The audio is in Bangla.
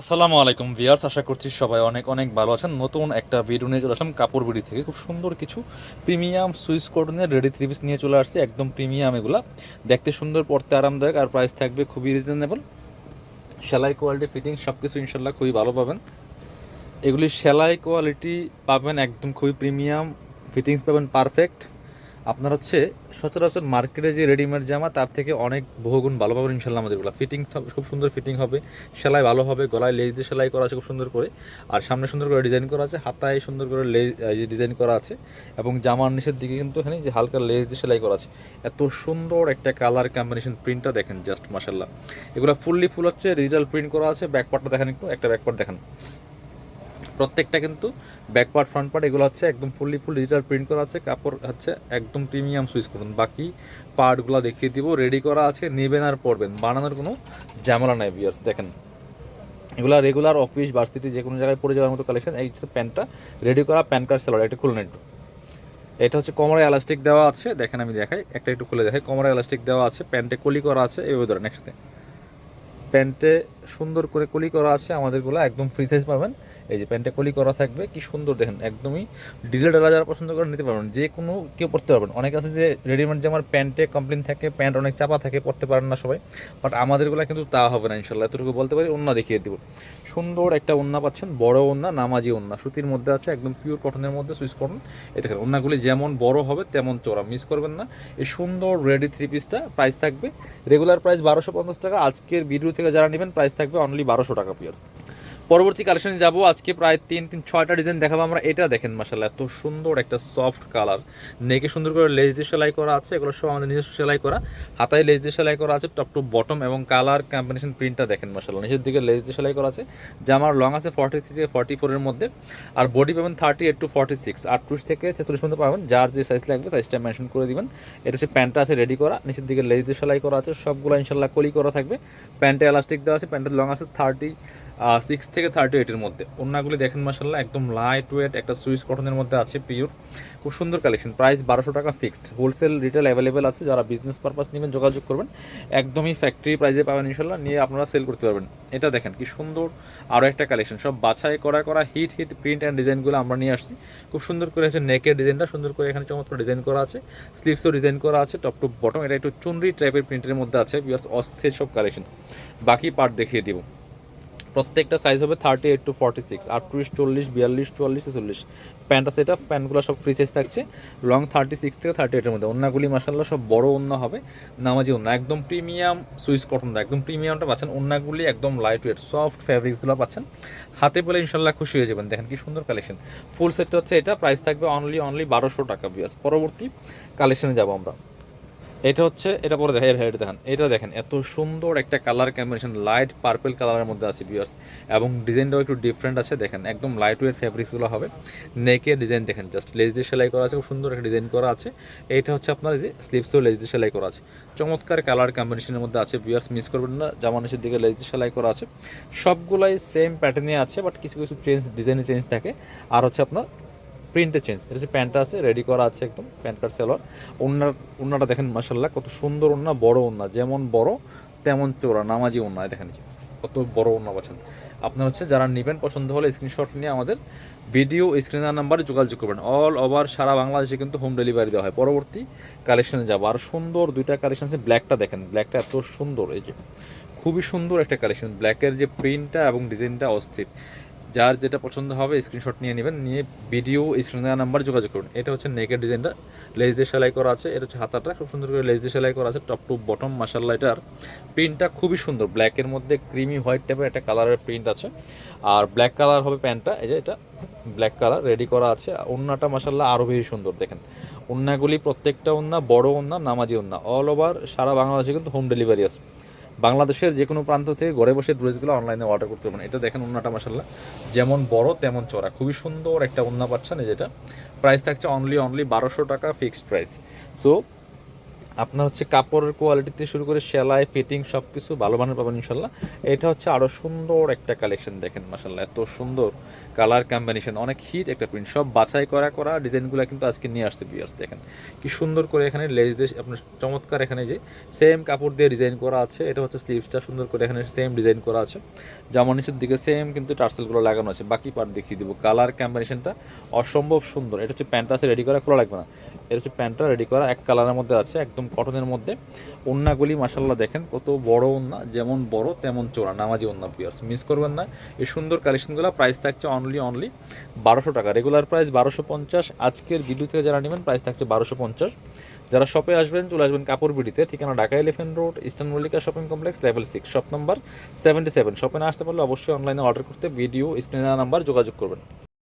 আসসালামু আলাইকুম ভিয়ার্স আশা করছি সবাই অনেক অনেক ভালো আছেন। নতুন একটা ভিডিও নিয়ে চলে আসলাম কাপড় বিড়ি থেকে। খুব সুন্দর কিছু প্রিমিয়াম সুইস কটনের রেডি থ্রি পিস নিয়ে চলে আসছে, একদম প্রিমিয়াম এগুলা। দেখতে সুন্দর, পড়তে আরামদায়ক আর প্রাইস থাকবে খুবই রিজনেবল সেলাই কোয়ালিটি ফিটিং সব কিছু ইনশাল্লাহ খুবই ভালো পাবেন। এগুলি সেলাই কোয়ালিটি পাবেন একদম খুবই প্রিমিয়াম ফিটিংস পাবেন পারফেক্ট আপনার হচ্ছে সচরাচর মার্কেটে যে রেডিমেড জামা, তার থেকে অনেক বহুগুণ ভালো পাবেন ইনশাল্লাহ আমাদেরগুলো ফিটিং খুব সুন্দর ফিটিং হবে, সেলাই ভালো হবে, গলায় লেজ দিয়ে সেলাই করা আছে খুব সুন্দর করে। আর সামনে সুন্দর করে ডিজাইন করা আছে, হাতায় সুন্দর করে লেজ ডিজাইন করা আছে। এবং জামার নিচের দিকে কিন্তু এখানে যে হালকা লেজ দিয়ে সেলাই করা আছে। এত সুন্দর একটা কালার কম্বিনেশন প্রিন্টটা দেখেন জাস্ট মাসাল্লাহ এগুলো ফুললি ফুল হচ্ছে ডিজিটাল প্রিন্ট করা আছে ব্যাকপার্টটা দেখেন একটু, একটা ব্যাকপার্ট দেখেন। প্রত্যেকটা কিন্তু ব্যাক পার্ট ফ্রন্ট পার্ট এগুলো হচ্ছে একদম ফুললি ফুল ডিজিটাল প্রিন্ট করা আছে, কাপড় হচ্ছে একদম প্রিমিয়াম সুইচ করুন। বাকি পার্টগুলো দেখিয়ে দিব রেডি করা আছে, নেবেন আর পড়বেন বানানোর কোনো ঝামেলা নাই বিয়ার্স দেখেন। এগুলো রেগুলার অফিস ভার্সিটি যে কোনো জায়গায় পড়ে যাওয়ার মতো কালেকশন এই প্যান্টটা। রেডি করা প্যান কার্ড সেলার এটা খুলুন একটু। এটা হচ্ছে কোমরে এলাস্টিক দেওয়া আছে, দেখেন আমি দেখাই, একটা একটু খুলে দেখাই। কোমরে এলাস্টিক দেওয়া আছে, প্যান্টে কলি করা আছে এইভাবে ধরেন একসাথে। প্যান্টে সুন্দর করে কলি করা আছে, আমাদেরগুলো একদম ফ্রি সাইজ পাবেন। এই যে প্যান্টে কলি করা থাকবে, কি সুন্দর দেখেন, একদমই ডিলে ডালা যারা পছন্দ করে নিতে পারবেন। যে কোনো কেউ পড়তে পারবেন। অনেক আছে যে রেডিমেড যে আমার প্যান্টে কমপ্লেন থাকে, প্যান্ট অনেক চাপা থাকে পড়তে পারেন না সবাই। বাট আমাদেরগুলো কিন্তু তা হবে না, ইনশাল্লাহ। এতটুকু বলতে পারি, অন্য দেখিয়ে দিব। সুন্দর একটা ওন্না পাচ্ছেন, বড় ওন্না নামাজি ওন্না সুতির মধ্যে আছে, একদম পিওর কটনের মধ্যে সুইচ কটন এটা দেখেন ওন্নাগুলি যেমন বড় হবে, তেমন চোরা মিস করবেন না। এই সুন্দর রেডি থ্রি পিসটা প্রাইস থাকবে। রেগুলার প্রাইস বারোশো পঞ্চাশ টাকা। আজকের ভিডিও থেকে যারা নেবেন প্রাইস থাকবে অনলি বারোশো টাকা পিয়ার্স পরবর্তী কালেকশনে যাব। আজকে প্রায় তিন তিন, ছয়টা ডিজাইন দেখাবো আমরা। এটা দেখেন মাসাল্লাহ এত সুন্দর একটা সফট কালার নেকে সুন্দর করে লেজ দিয়ে সেলাই করা আছে, এগুলো সব আমাদের নিজস্ব সেলাই করা। হাতায় লেজ দিয়ে সেলাই করা আছে টপ টু বটম এবং কালার কম্বিনেশন প্রিন্টটা দেখেন মাসাল্লাহ নিচের দিকে লেজ দিয়ে সেলাই করা আছে। জামার লং আছে ফর্টি থ্রি থেকে ফর্টি ফোরের মধ্যে। আর বডি পাবেন thirty eight to forty six আটত্রিশ থেকে ছেচল্লিশ পর্যন্ত পাবেন। যার যে সাইজ লাগবে সাইজটা মেনশন করে দিবেন। এটা হচ্ছে প্যান্টটা আছে রেডি করা। নিচের দিকে লেজ দিয়ে সেলাই করা আছে। সবগুলো ইনশাল্লাহ কলি করা থাকবে। প্যান্টে এলাস্টিক দেওয়া আছে প্যান্টের লং আছে থার্টি সিক্স থেকে থার্টি এইটের মধ্যে। ওনাগুলি দেখেন মাসাল্লাহ একদম লাইট ওয়েট একটা সুইচ কটনের মধ্যে আছে পিওর খুব সুন্দর কালেকশন প্রাইস বারোশো টাকা ফিক্সড হোলসেল রিটেল অ্যাভেলেবেল আছে। যারা বিজনেস পারপাস নেবেন, যোগাযোগ করবেন। একদমই ফ্যাক্টরি প্রাইসে পাবেন ইনশাল্লাহ নিয়ে আপনারা সেল করতে পারবেন। এটা দেখেন কি সুন্দর আরও একটা কালেকশন সব বাছাই করা করা হিট হিট প্রিন্ট অ্যান্ড ডিজাইনগুলো আমরা নিয়ে আসছি। খুব সুন্দর করে হচ্ছে নেকের ডিজাইনটা সুন্দর করে এখানে চমৎকার ডিজাইন করা আছে। স্লিপসও ডিজাইন করা আছে টপ টু বটম এটা একটু চুনরি টাইপের প্রিন্টের মধ্যে আছে। বিকজ অস্থির সব কালেকশন বাকি পার্ট দেখিয়ে দিব। প্রত্যেকটা সাইজ হবে thirty eight to forty six আটত্রিশ চল্লিশ, বিয়াল্লিশ, চুয়াল্লিশ চল্লিশ প্যান্টটা সেটা প্যান্টগুলো সব ফ্রি সাইজ থাকছে। লং থার্টি সিক্স থেকে থার্টি এইটের মধ্যে। অন্যগুলি মাসাল্লাহ সব বড় অন্য হবে, নামাজি অন্য একদম প্রিমিয়াম সুইস কটনটা একদম প্রিমিয়ামটা পাচ্ছেন। অন্যগুলি একদম লাইট ওয়েট সফট ফ্যাব্রিক্সগুলো পাচ্ছেন। হাতে বলে ইনশাল্লাহ খুশি হয়ে যাবেন। দেখেন কি সুন্দর কালেকশন ফুল সেটটা হচ্ছে এটা প্রাইস থাকবে অনলি অনলি বারোশো টাকা বিয়াস পরবর্তী কালেকশনে যাব আমরা। এটা হচ্ছে, এটা পরে দেখেন এটা দেখেন। এটা দেখেন, এত সুন্দর একটা কালার কম্বিনেশন লাইট পার্পল কালারের মধ্যে আছে ভিউয়ার্স এবং ডিজাইনটাও একটু ডিফারেন্ট আছে, দেখেন, একদম লাইট ওয়েট ফ্যাব্রিক্সগুলো হবে। নেকে ডিজাইন দেখেন জাস্ট লেজ দিয়ে সেলাই করা আছে, খুব সুন্দর একটা ডিজাইন করা আছে। এইটা হচ্ছে আপনার যে স্লিপসও লেজ দিয়ে সেলাই করা আছে। চমৎকার কালার কম্বিনেশনের মধ্যে আছে ভিউয়ার্স মিস করবেন না জামানিশের দিকে লেজ দিয়ে সেলাই করা আছে। সবগুলাই সেম প্যাটার্নে আছে বাট কিছু কিছু চেঞ্জ ডিজাইনে চেঞ্জ থাকে। আর হচ্ছে আপনার প্রিন্টে চেঞ্জ। এটা হচ্ছে প্যান্টটা আছে রেডি করা আছে একদম, প্যান্ট কার্ড সেলোয়ার। ওনার ওনাটা দেখেন মাসাল্লাহ কত সুন্দর ওনা বড় ওনা যেমন বড়, তেমন চোরা নামাজি ওনা দেখেন কত বড় ওনা পাচ্ছেন। আপনার হচ্ছে যারা নেবেন পছন্দ হলে স্ক্রিনশট নিয়ে আমাদের ভিডিও স্ক্রিনার নাম্বারে যোগাযোগ করবেন। অল ওভার সারা বাংলাদেশে কিন্তু হোম ডেলিভারি দেওয়া হয়। পরবর্তী কালেকশনে যাব। আর সুন্দর দুইটা কালেকশন আছে ব্ল্যাকটা দেখেন ব্ল্যাকটা এত সুন্দর, এই যে। খুবই সুন্দর একটা কালেকশন ব্ল্যাকের যে প্রিন্টটা এবং ডিজাইনটা অস্থির। যার যেটা পছন্দ হবে স্ক্রিনশট নিয়ে নেবেন, নিয়ে ভিডিও স্ক্রিনে নাম্বার যোগাযোগ করুন। এটা হচ্ছে নেকের ডিজাইনটা লেজ দিয়ে সেলাই করা আছে, এটা হচ্ছে হাতাটা, খুব সুন্দর করে লেজ দিয়ে সেলাই করা আছে টপ টু বটম মাসাল্লা এটার প্রিন্টটা খুবই সুন্দর। ব্ল্যাকের মধ্যে ক্রিমি হোয়াইট টাইপের একটা কালারের প্রিন্ট আছে। আর ব্ল্যাক কালার হবে প্যান্টটা, এই যে এটা ব্ল্যাক কালার রেডি করা আছে। ওন্নাটা মাসাল্লাহ আরও বেশি সুন্দর, দেখেন। ওন্নাগুলি প্রত্যেকটা ওন্না বড় ওন্না, নামাজি ওন্না। অল ওভার সারা বাংলাদেশে কিন্তু হোম ডেলিভারি আছে। বাংলাদেশের যে কোনো প্রান্ত থেকে ঘরে বসে ড্রেসগুলো অনলাইনে অর্ডার করতে পারেন এটা দেখেন ওনাটা মাসাল্লাহ যেমন বড়, তেমন চড়া খুবই সুন্দর একটা ওনা পাচ্ছেন যেটা। প্রাইস থাকছে অনলি অনলি বারোশো টাকা ফিক্সড প্রাইস সো আপনার হচ্ছে কাপড়ের কোয়ালিটিতে শুরু করে সেলাই ফিটিং সব কিছু ভালো মানের পাবেন ইনশাল্লাহ। এটা হচ্ছে আরও সুন্দর একটা কালেকশন দেখেন মাসাল্লাহ এত সুন্দর কালার কম্বিনেশন অনেক হিট একটা প্রিন্ট সব বাছাই করা করা ডিজাইনগুলো কিন্তু আজকে নিয়ে আসছে বিয়ার্স দেখেন। কি সুন্দর করে এখানে লেজ দিয়ে আপনার চমৎকার এখানে যে সেম কাপড় দিয়ে ডিজাইন করা আছে, এটা হচ্ছে স্লিভসটা সুন্দর করে এখানে সেম ডিজাইন করা আছে। জামার নিচের দিকে সেম কিন্তু টার্সেলগুলো লাগানো আছে। বাকি পার্ট দেখিয়ে দিব। কালার কম্বিনেশনটা অসম্ভব সুন্দর। এটা হচ্ছে প্যান্টটা আছে রেডি করা, খোলা লাগবে না। এটা হচ্ছে প্যান্টটা রেডি করা, এক কালারের মধ্যে আছে, একদম কটনের মধ্যে। ওন্নাগুলি মাসাল্লাহ দেখেন, কত বড় ওন্না, যেমন বড় তেমন চোরা, নামাজি ওন্না পিয়ার্স মিস করবেন না। এই সুন্দর কালেকশনগুলো প্রাইস থাকছে অনলি অনলি বারোশো টাকা। রেগুলার প্রাইস বারোশো পঞ্চাশ, আজকের ভিডিও থেকে যারা নেবেন প্রাইস থাকছে বারোশো পঞ্চাশ। যারা শপে আসবেন, চলে আসবেন কাপড় বিডিতে ঠিকানা Dhaka Elephant Road Eastern Mallika shopping complex level six shop number seventy seven শপে না আসতে পারলে অবশ্যই অনলাইনে অর্ডার করতে ভিডিও স্ক্রিনের নাম্বার যোগাযোগ করবেন।